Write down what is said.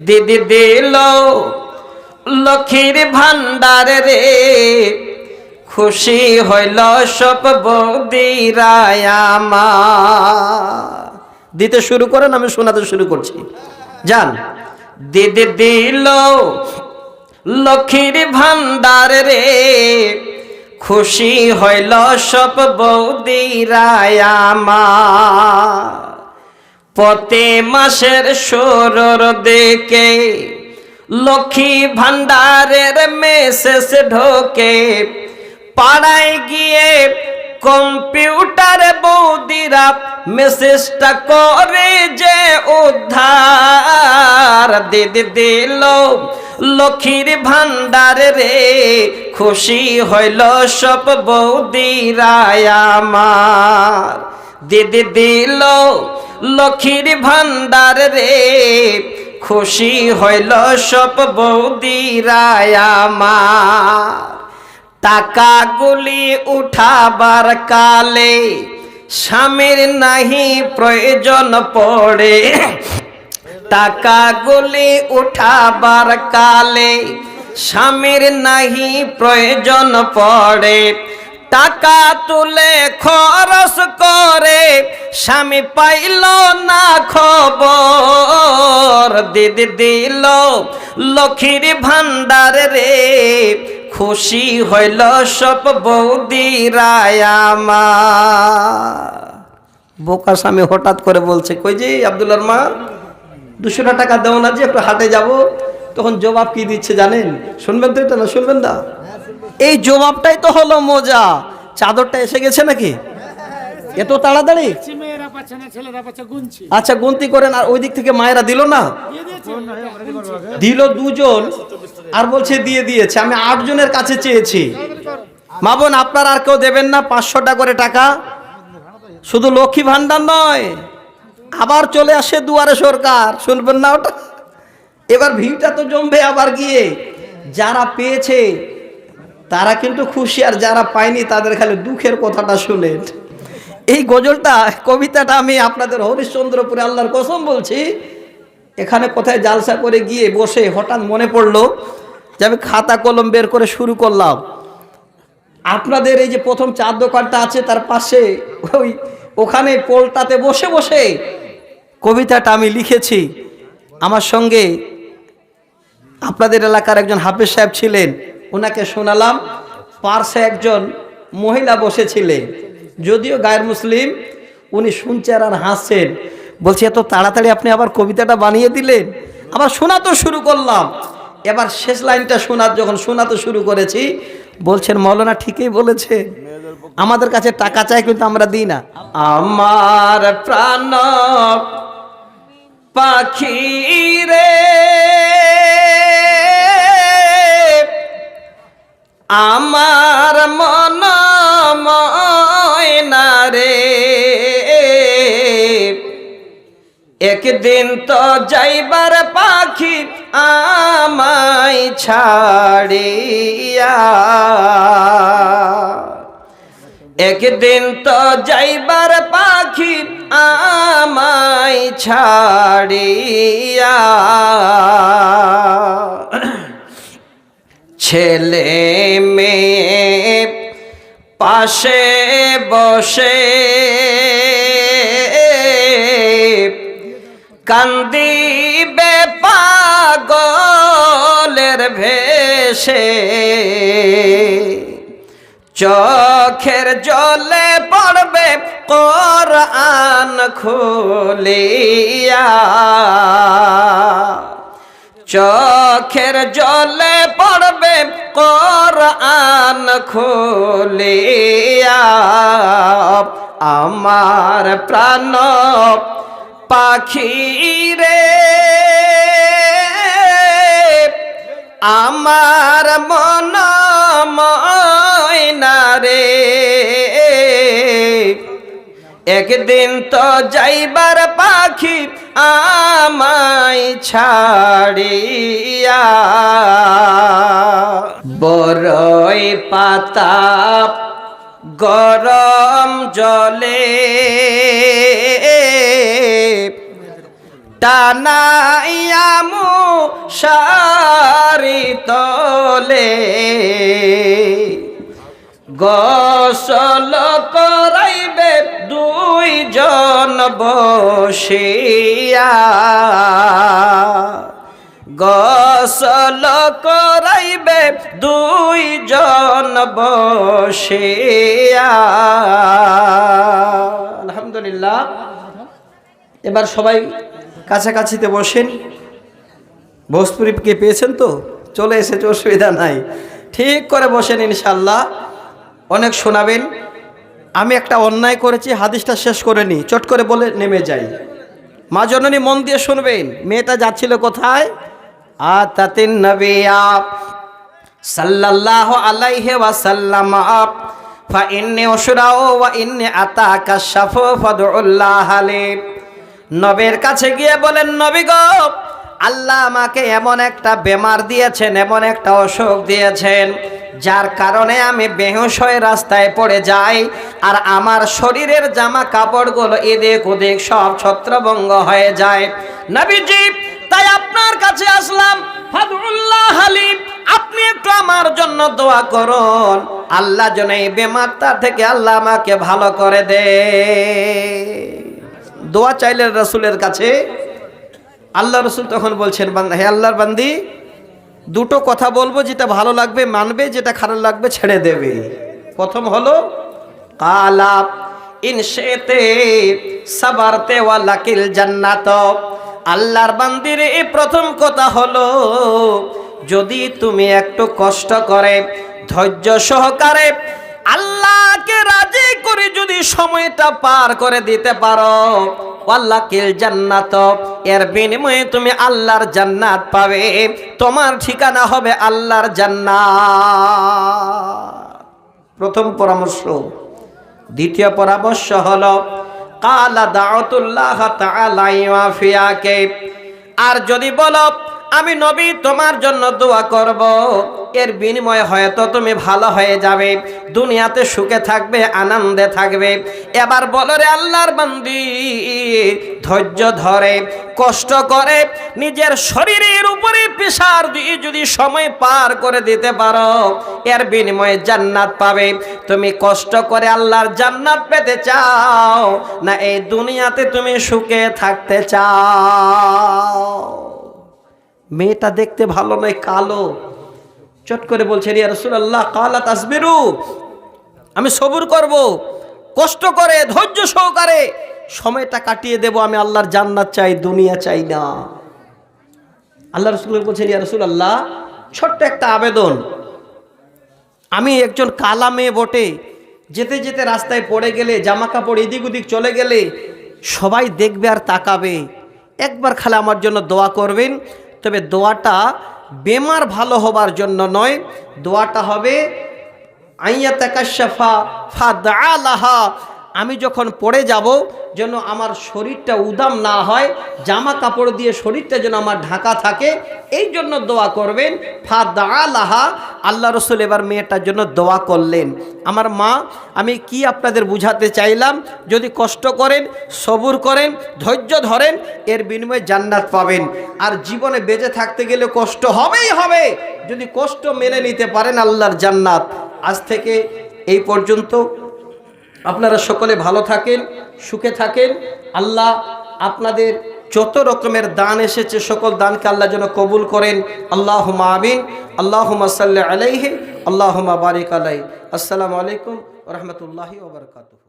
দিদি দিল লক্ষ্মীর ভান্ডার রে। খুশি হইল সব বৌদিরায়ামা দিতে শুরু করেন, আমি শোনাতে শুরু করছি। যান। দিদি দিল লক্ষ্মীর ভান্ডার রে। খুশি হইল সব বৌদিরায়ামা প্রতি মাসের সুরর দেখে লক্ষ্মী ভান্ডারের মেসেজ ঢোকে। পাড়ায় গিয়ে কম্পিউটার বৌদিরা মেসেজটা করে যে উদ্ধার দিদি দিল। লক্ষ্মীর ভান্ডার রে খুশি হইল সব বৌদিরায় আমার। দিদি দিল লক্ষ্মীর ভান্ডার রে, খুশি হইল সব বৌদিরায় আমার। টাকাগুলি উঠাবার কালে স্বামীর নাহি প্রয়োজন পড়ে। টাকাগুলি উঠাবার কালে স্বামীর নাহি প্রয়োজন পড়ে। টাকা তুলে খরচ করে, স্বামী পাইল না খবর। দিদি দিল, লক্ষ্মীর ভান্ডার রে, খুশি হইল সব বৌদিরায়ামা বোকা স্বামী হঠাৎ করে বলছে, কই যে আব্দুল্লার মা, দুশোটা টাকা দেও না যে, একটু হাটে যাব। তখন জবাব কি দিচ্ছে জানেন? শুনবেন তো এটা না, শুনবেন না? এই জবাবটাই তো হলো মজা। চাদরটা এসে গেছে নাকি? এত তাড়াতাড়ি। আচ্ছা গন্তি করেন আর ওই দিক থেকে মায়েরা দিল না? দিল দুজন আর বলছে দিয়ে দিয়েছে। আমি আটজনের কাছে চেয়েছি। মা বোন আপনার আর কেউ দেবেন না পাঁচশোটা করে টাকা। শুধু লক্ষ্মী ভান্ডার নয় আবার চলে আসে দুয়ারে সরকার। শুনবেন না ওটা? এবার ভিড়টা তো জমবে আবার গিয়ে। যারা পেয়েছে তারা কিন্তু খুশি আর যারা পায়নি তাদের খালি দুঃখের কথাটা শুনেন এই গজলটা, কবিতাটা আমি আপনাদের হরিশ্চন্দ্রপুরে আল্লাহর কসম বলছি, এখানে কোথায় জালসা করে গিয়ে বসে হঠাৎ মনে পড়ল যে আমি খাতা কলম বের করে শুরু করলাম। আপনাদের এই যে প্রথম চার দোকানটা আছে, তার পাশে ওই ওখানে পোলটাতে বসে বসে কবিতাটা আমি লিখেছি। আমার সঙ্গে আপনাদের এলাকার একজন হাফেজ সাহেব ছিলেন ওনাকে শোনালাম, পার্শ্বে একজন মহিলা বসেছিলেন। যদিও গায়ের মুসলিম, উনি শুনছেন আর হাসছেন। বলছি, এত তাড়াতাড়ি আপনি আবার কবিতাটা বানিয়ে দিলেন? আবার শোনাতে শুরু করলাম। এবার শেষ লাইনটা শোনার যখন শোনাতে শুরু করেছি, বলছেন, মৌলানা ঠিকই বলেছে। আমাদের কাছে টাকা চাই কিন্তু আমরা দিই না। আমার প্রাণ পাখি রে আমার মন ময়না একদিন তো যাইবার পাখি আমায় ছাড়িয়া। একদিন তো যাইবার পাখি আমায় ছাড়িয়া। ছেলে মেয়ে পাশে বসে কান্দিবে পাগলের ভেসে চোখের জলে পড়বে কোরআন খুলিয়া। চোখের জলে কোরআন খুলিয়া আমার প্রাণ পাখি রে আমার মন ময়না একদিন তো যাইবার পাখি আমায় ছাড়িয়া। বড়ই পাতা গরম জলে টানাইয়া মু সারি তলে। গসল জন বসিয়া গসল করাইবে দুই জন বসিয়া। আলহামদুলিল্লাহ। এবার সবাই কাছাকাছিতে বসেন। ভোজপুরিকে পেয়েছেন তো? চলে এসেছে, অসুবিধা নাই। ঠিক করে বসেন ইনশাল্লাহ। অনেক শোনাবেন। আমি একটা অন্যায় করেছি, হাদিসটা শেষ করে নি। চট করে বলে নেমে যাই। মা জননী মন দিয়ে শুনবেন, মেয়েটা যাচ্ছিল কোথায়? ওয়াসাল্লাম আপ ফা ইন্নি নবীর কাছে গিয়ে বলেন, নবী আল্লাহ আমাকে এমন একটা বেমার দিয়েছেন, এমন একটা অসুখ দিয়েছেন। যার কারণে আমি বেহুশ হয়ে রাস্তায় পড়ে যাই, আর আমার শরীরের জামা কাপড়গুলো এদিক ওদিক সব ছত্রভঙ্গ হয়ে যায়। নবীজি, তাই আপনার কাছে আসলাম। ফাদুল্লাহ হালিম, আপনি একটু আমার জন্য দোয়া করুন। আল্লাহ যেন এই বেমারটা থেকে আল্লাহ আমাকে ভালো করে দে। দোয়া চাইলেন রসুলের কাছে। আল্লাহ রসুল তখন বলছেন, বান্দা, হে আল্লাহর বান্দি দুটো কথা বলব, যেটা ভালো লাগবে, মানবে, যেটা খারাপ লাগবে, ছেড়ে দেবে। প্রথম হলো কালাপ ইনশেতে সাবারতে ওয়ালাকিল জান্নাত। আল্লাহর বান্দির এই প্রথম কথা হলো, যদি তুমি একটু কষ্ট করে, ধৈর্য সহকারে আল্লাহকে রাজি করে যদি সময়টা পার করে দিতে পারো আল্লাহ কিল জান্নাত। এর বিনিময়ে তুমি আল্লাহর জান্নাত পাবে। তোমার ঠিকানা হবে আল্লাহর জান্নাত। প্রথম পরামর্শ। দ্বিতীয় পরামর্শ হলো, কালা দাওতুল্লাহ তাআলা ইয়াফিয়াকে আর যদি বলো, আমি নবী, তোমার জন্য দোয়া করব। এর বিনিময়ে হয়তো তুমি ভালো হয়ে যাবে, দুনিয়াতে সুখে থাকবে, আনন্দে থাকবে। এবার বলো রে আল্লাহর বান্দি ধৈর্য ধরে, কষ্ট করে, নিজের শরীরের উপরে পেশার দিয়ে যদি সময় পার করে দিতে পারো, এর বিনিময়ে জান্নাত পাবে। তুমি কষ্ট করে আল্লাহর জান্নাত পেতে চাও, না এই দুনিয়াতে তুমি সুখে থাকতে চাও? মেয়েটা দেখতে ভালো নয়, কালো। চট করে বলছে রিয়া রসুল্লাহ কালা তাসবিরু, আমি সবুর করব। কষ্ট করে, ধৈর্য সহকারে সময়টা কাটিয়ে দেব, আমি আল্লাহর জান্নাত চাই, দুনিয়া চাই না। আল্লাহ রসুল বলছেন, ইয়া রসুল আল্লাহ ছোট্ট একটা আবেদন। আমি একজন কালা মেয়ে বটে, যেতে যেতে রাস্তায় পড়ে গেলে জামা কাপড় এদিক ওদিক চলে গেলে, সবাই দেখবে আর তাকাবে। একবার খালে আমার জন্য দোয়া করবেন, তবে দোয়াটা বেমার ভালো হবার জন্য নয়। দোয়াটা হবে, আইয়া তাকাশাফা ফা দালাহা আমি যখন পড়ে যাব, যেন আমার শরীরটা উদাম না হয়, জামা কাপড় দিয়ে শরীরটা যেন আমার ঢাকা থাকে, এই জন্য দোয়া করবেন। ফা দালাহা আল্লাহ রসুল এবার মেয়েটার জন্য দোয়া করলেন। আমার মা, আমি কি আপনাদের বুঝাতে চাইলাম? যদি কষ্ট করেন, সবুর করেন, ধৈর্য ধরেন, এর বিনিময়ে জান্নাত পাবেন। আর জীবনে বেঁচে থাকতে গেলে কষ্ট হবেই হবে। যদি কষ্ট মেনে নিতে পারেন আল্লাহর জান্নাত। আজ থেকে এই পর্যন্ত আপনারা সকলে ভালো থাকেন, সুখে থাকেন। আল্লাহ আপনাদের যত রকমের দান এসেছে, সকল দানকে আল্লাহ যেন কবুল করেন। আল্লাহ আমিন। আল্লাহ সাল্লাহ আলাইহি আল্লাহ বারিক আলাই আসসালামু আলাইকুম রহমতুল্লাহি ওবরকাতু